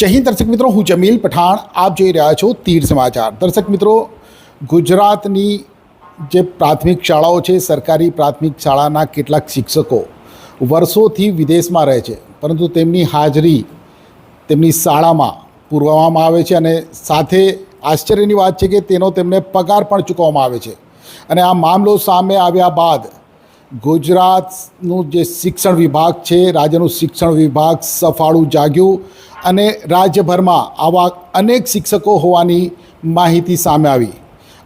જય હિન્દ, દર્શક મિત્રો. હું જમીલ પઠાણ. આપ જોઈ રહ્યા છો તીર સમાચાર. દર્શક મિત્રો, ગુજરાતની જે પ્રાથમિક શાળાઓ છે, સરકારી પ્રાથમિક શાળાના કેટલાક શિક્ષકો વર્ષોથી વિદેશમાં રહે છે, પરંતુ તેમની હાજરી તેમની શાળામાં પૂરવામાં આવે છે અને સાથે આશ્ચર્યની વાત છે કે તેનો તેમને પગાર પણ ચૂકવવામાં આવે છે. અને આ મામલો સામે આવ્યા બાદ ગુજરાતનું જે શિક્ષણ વિભાગ છે, રાજ્યનું શિક્ષણ વિભાગ સફાળું જાગ્યું. અને રાજ્યભરમાં આવા અનેક શિક્ષકો હોવાની માહિતી સામે આવી.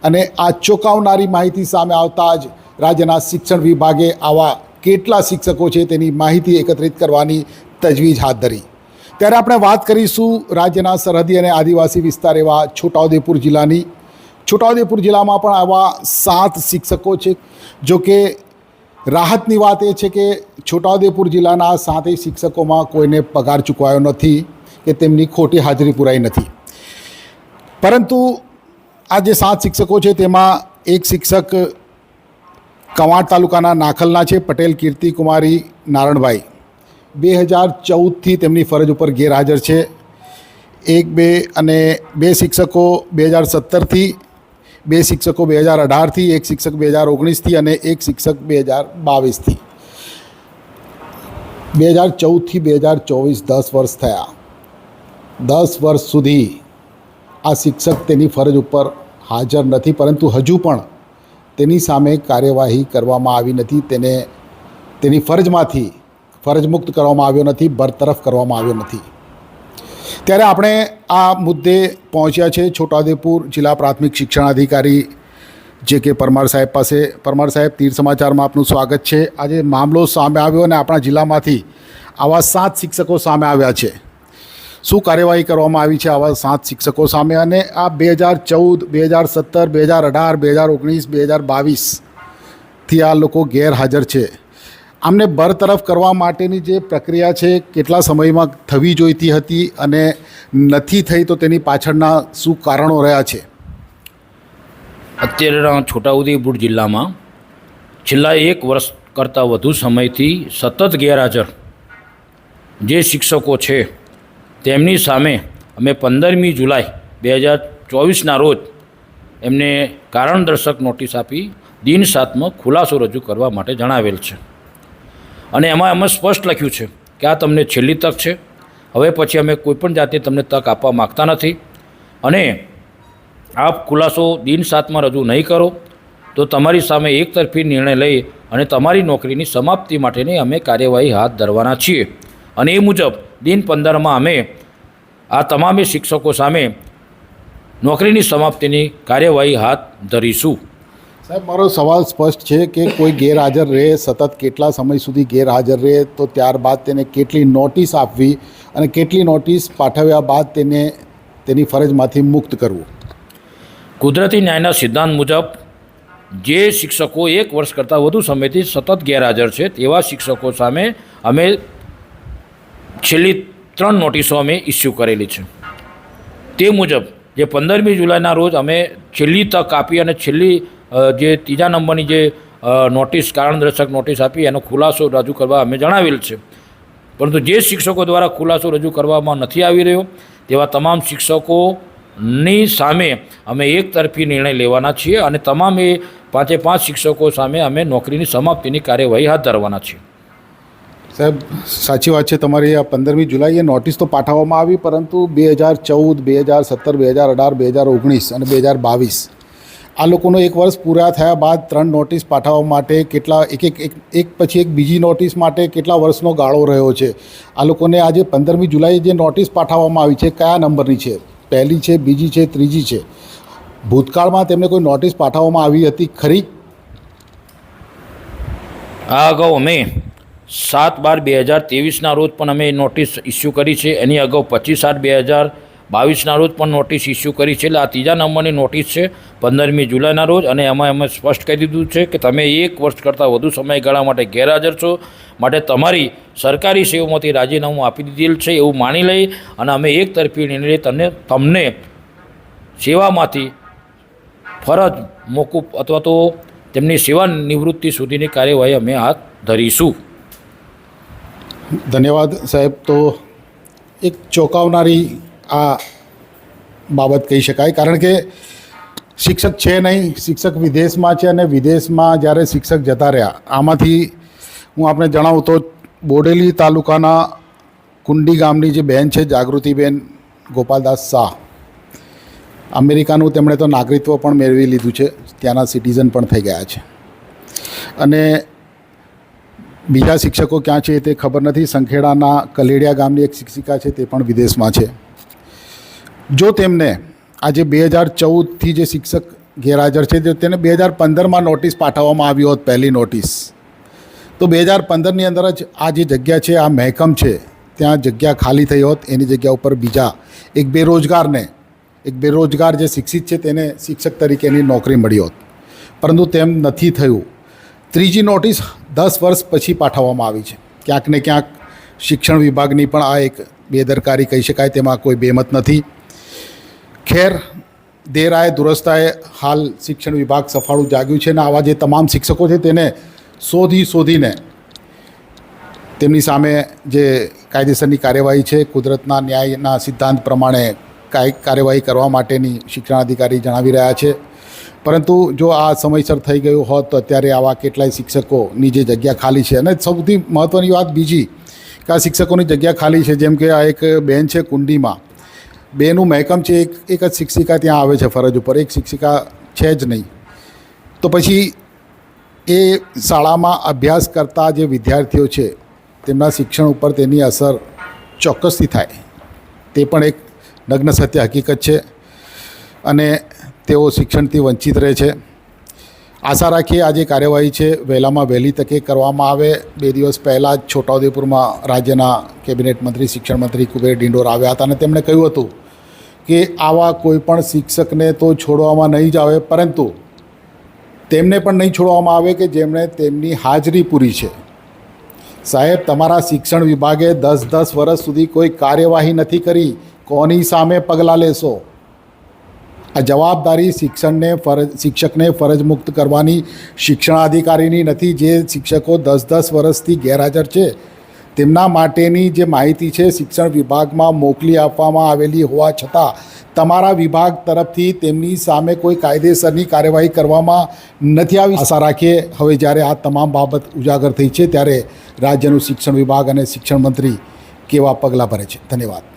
અને આ ચોંકાવનારી માહિતી સામે આવતા જ રાજ્યના શિક્ષણ વિભાગે આવા કેટલા શિક્ષકો છે તેની માહિતી એકત્રિત કરવાની તજવીજ હાથ ધરી. ત્યારે આપણે વાત કરીશું રાજ્યના સરહદી અને આદિવાસી વિસ્તાર એવા છોટાઉદેપુર જિલ્લાની. છોટાઉદેપુર જિલ્લામાં પણ આવા સાત શિક્ષકો છે. જો કે રાહતની વાત એ છે કે છોટાઉદેપુર જિલ્લાના સાતેય શિક્ષકોમાં કોઈને પગાર ચૂકવાયો નથી. કે તેમની ખોટી હાજરી પુરાઈ નથી. પરંતુ આ જે સાત શિક્ષકો છે તેમાં એક શિક્ષક કવાંટ તાલુકાના નાખલના છે, પટેલ કીર્તિકુમારી નારણભાઈ. બે હજાર ચૌદથી તેમની ફરજ ઉપર ગેરહાજર છે. એક, બે અને બે શિક્ષકો બે હજાર સત્તરથી, બે શિક્ષકો બે હજાર અઢારથી, એક શિક્ષક બે હજાર ઓગણીસથી અને એક શિક્ષક બે હજાર બાવીસથી. બે હજાર ચૌદથી બે હજાર ચોવીસ દસ વર્ષ થયા. દસ વર્ષ સુધી આ શિક્ષક તેની ફરજ ઉપર હાજર નથી, પરંતુ હજુ પણ તેની સામે કાર્યવાહી કરવામાં આવી નથી. તેને, તેની ફરજમાંથી ફરજમુક્ત કરવામાં આવ્યો નથી, બરતરફ કરવામાં આવ્યો નથી. ત્યારે આપણે આ મુદ્દે પહોંચ્યા છે છોટાઉદેપુર જિલ્લા પ્રાથમિક શિક્ષણાધિકારી જે કે પરમાર સાહેબ પાસે. પરમાર સાહેબ, તીર સમાચારમાં આપનું સ્વાગત છે. આજે મામલો સામે આવ્યો અને આપણા જિલ્લામાંથી આવા સાત શિક્ષકો સામે આવ્યા છે. શું કાર્યવાહી કરવામાં આવી છે આવા સાત શિક્ષકો સામે અને આ બે હજાર ચૌદ, બે હજાર સત્તર, બે હજાર અઢાર, બે હજાર ઓગણીસ, બે હજાર બાવીસથી આ લોકો ગેરહાજર છે. આમને બરતરફ કરવા માટેની જે પ્રક્રિયા છે કેટલા સમયમાં થવી જોઈતી હતી અને નથી થઈ તો તેની પાછળના શું કારણો રહ્યા છે? અત્યારે છોટાઉદેપુર જિલ્લામાં છેલ્લા એક વર્ષ કરતાં વધુ સમયથી સતત ગેરહાજર જે શિક્ષકો છે તેમની સામે અમે પંદરમી જુલાઈ બે હજાર ચોવીસના રોજ એમને કારણદર્શક નોટિસ આપી દિન સાતમાં ખુલાસો રજૂ કરવા માટે જણાવેલ છે. અને એમાં અમે સ્પષ્ટ લખ્યું છે કે આ તમને છેલ્લી તક છે. હવે પછી અમે કોઈપણ જાતે તમને તક આપવા માગતા નથી. અને આપ ખુલાસો દિન સાતમાં રજૂ નહીં કરો, તો તમારી સામે એકતરફી નિર્ણય લઈ અને તમારી નોકરીની સમાપ્તિ માટેની અમે કાર્યવાહી હાથ ધરવાના છીએ. અને એ મુજબ દિન પંદરમાં અમે આ તમામે શિક્ષકો સામે નોકરીની સમાપ્તિની કાર્યવાહી હાથ ધરીશું. સાહેબ મારો સવાલ સ્પષ્ટ છે કે કોઈ ગેરહાજર રહે સતત કેટલા સમય સુધી ગેરહાજર રહે તો ત્યારબાદ તેને કેટલી નોટિસ આપવી અને કેટલી નોટિસ પાઠવ્યા બાદ તેને તેની ફરજમાંથી મુક્ત કરવું? કુદરતી ન્યાયના સિદ્ધાંત મુજબ જે શિક્ષકો એક વર્ષ કરતાં વધુ સમયથી સતત ગેરહાજર છે તેવા શિક્ષકો સામે અમે છેલ્લી ત્રણ નોટિસો અમે ઇસ્યુ કરેલી છે. તે મુજબ જે પંદરમી જુલાઈના રોજ અમે છેલ્લી તક આપી અને છેલ્લી જે ત્રીજા નંબરની જે નોટિસ, કારણદર્શક નોટિસ આપી એનો ખુલાસો રજૂ કરવા અમે જણાવેલ છે. પરંતુ જે શિક્ષકો દ્વારા ખુલાસો રજૂ કરવામાં નથી આવી રહ્યો, તેવા તમામ શિક્ષકોની સામે અમે એક તરફી નિર્ણય લેવાના છીએ અને તમામ એ પાંચે પાંચ શિક્ષકો સામે અમે નોકરીની સમાપ્તિની કાર્યવાહી હાથ ધરવાના છીએ. સાહેબ, સાચી વાત છે તમારી, આ પંદરમી જુલાઈએ નોટિસ તો પાઠવવામાં આવી, પરંતુ બે હજાર ચૌદ, બે હજાર સત્તર, બે હજાર અઢાર, બે હજાર ઓગણીસ અને બે હજાર બાવીસ આ લોકોનો એક વર્ષ પૂરા થયા બાદ ત્રણ નોટિસ પાઠવવા માટે કેટલા, એક એક એક પછી એક બીજી નોટિસ માટે કેટલા વર્ષનો ગાળો રહ્યો છે? આ લોકોને આજે પંદરમી જુલાઈએ જે નોટિસ પાઠવવામાં આવી છે, કયા નંબરની છે? પહેલી છે, બીજી છે, ત્રીજી છે? ભૂતકાળમાં તેમને કોઈ નોટિસ પાઠવવામાં આવી હતી ખરી? આ અગાઉ અમે. સાત બાર બે હજાર ત્રેવીસના રોજ પણ અમે નોટિસ ઇસ્યુ કરી છે. એની અગાઉ પચીસ આઠ બે હજાર બાવીસના રોજ પણ નોટિસ ઇસ્યુ કરી છે. એટલે આ ત્રીજા નંબરની નોટિસ છે પંદરમી જુલાઈના રોજ અને એમાં અમે સ્પષ્ટ કહી દીધું છે કે તમે એક વર્ષ કરતાં વધુ સમયગાળા માટે ગેરહાજર છો. માટે તમારી સરકારી સેવામાંથી રાજીનામું આપી દીધેલ છે એવું માની લઈ અને અમે એક તરફી નિર્ણય તમને તમને સેવામાંથી ફરજ મોકૂફ અથવા તો તેમની સેવા નિવૃત્તિ સુધીની કાર્યવાહી અમે હાથ ધરીશું. ધન્યવાદ સાહેબ. તો એક ચોંકાવનારી આ બાબત કહી શકાય. કારણ કે શિક્ષક છે નહીં, શિક્ષક વિદેશમાં છે અને વિદેશમાં જ્યારે શિક્ષક જતા રહ્યા, આમાંથી હું આપને જણાવું તો બોડેલી તાલુકાના કુંડી ગામની જે બેન છે, જાગૃતિબેન ગોપાલદાસ શાહ, અમેરિકાનું તેમણે તો નાગરિકત્વ પણ મેળવી લીધું છે. ત્યાંના સિટીઝન પણ થઈ ગયા છે. અને બીજા શિક્ષકો ક્યાં છે તે ખબર નથી. સંખેડાના કલેડિયા ગામની એક શિક્ષિકા છે તે પણ વિદેશમાં છે. જો તેમને આજે બે હજાર ચૌદથી જે શિક્ષક ગેરહાજર છે તેને બે હજાર પંદરમાં નોટિસ પાઠવવામાં આવી હોત પહેલી નોટિસ, તો બે હજાર પંદરની અંદર જ આ જે જગ્યા છે, આ મહેકમ છે, ત્યાં જગ્યા ખાલી થઈ હોત. એની જગ્યા ઉપર બીજા એક બેરોજગારને, એક બેરોજગાર જે શિક્ષિત છે તેને શિક્ષક તરીકેની નોકરી મળી હોત. પરંતુ તેમ નથી થયું. ત્રીજી નોટિસ દસ વર્ષ પછી પાઠવવામાં આવી છે. ક્યાંક ને ક્યાંક શિક્ષણ વિભાગની પણ આ એક બેદરકારી કહી શકાય, તેમાં કોઈ બેમત નથી. ખેર દેરાએ દુરસ્તાએ હાલ શિક્ષણ વિભાગ સફાળું જાગ્યું છે અને આવા જે તમામ શિક્ષકો છે તેને શોધી શોધીને તેમની સામે જે કાયદેસરની કાર્યવાહી છે, કુદરતના ન્યાયના સિદ્ધાંત પ્રમાણે કાર્યવાહી કરવા માટેની શિક્ષણાધિકારી જણાવી રહ્યા છે. પરંતુ જો આ સમયસર થઈ ગયું હોત, તો અત્યારે આવા કેટલાય શિક્ષકોની જે જગ્યા ખાલી છે, અને સૌથી મહત્ત્વની વાત બીજી કે આ શિક્ષકોની જગ્યા ખાલી છે, જેમ કે આ એક બેન છે કુંડીમાં. બેનું મહેકમ છે, એક એક જ શિક્ષિકા ત્યાં આવે છે ફરજ ઉપર, એક શિક્ષિકા છે જ નહીં. તો પછી એ શાળામાં અભ્યાસ કરતા જે વિદ્યાર્થીઓ છે, તેમના શિક્ષણ ઉપર તેની અસર ચોક્કસથી થાય. તે પણ એક નગ્ન સત્ય હકીકત છે. અને તેઓ શિક્ષણથી વંચિત રહે છે. આશા રાખીએ આજે કાર્યવાહી છે. વહેલામાં વહેલી તકે કરવામાં આવે. બે દિવસ પહેલાં જ છોટાઉદેપુરમાં રાજ્યના કેબિનેટ મંત્રી, શિક્ષણ મંત્રી કુબેર ડિંડોર આવ્યા હતા અને તેમણે કહ્યું હતું કે આવા કોઈ પણ શિક્ષકને તો છોડવામાં નહીં જ આવે, પરંતુ તેમને પણ નહીં છોડવામાં આવે કે જેમણે તેમની હાજરી પૂરી છે. સાહેબ, તમારા શિક્ષણ વિભાગે દસ દસ વર્ષ સુધી કોઈ કાર્યવાહી નથી કરી. કોની સામે પગલાં લેશો? આ જવાબદારી શિક્ષણને ફરજ, શિક્ષકને ફરજ મુક્ત કરવાની શિક્ષણાધિકારીની નથી, જે શિક્ષકો દસ દસ વર્ષથી ગેરહાજર છે. તેમના માટેની જે માહિતી છે, શિક્ષણ વિભાગમાં મોકલી આપવામાં આવેલી હોવા છતાં, તમારા વિભાગ તરફથી તેમની સામે કોઈ કાયદેસરની કાર્યવાહી કરવામાં નથી આવી. આશા રાખીએ, હવે જ્યારે આ તમામ બાબત ઉજાગર થઈ છે, ત્યારે રાજ્યનું શિક્ષણ વિભાગ અને શિક્ષણ મંત્રી કેવા પગલાં ભરે છે? ધન્યવાદ.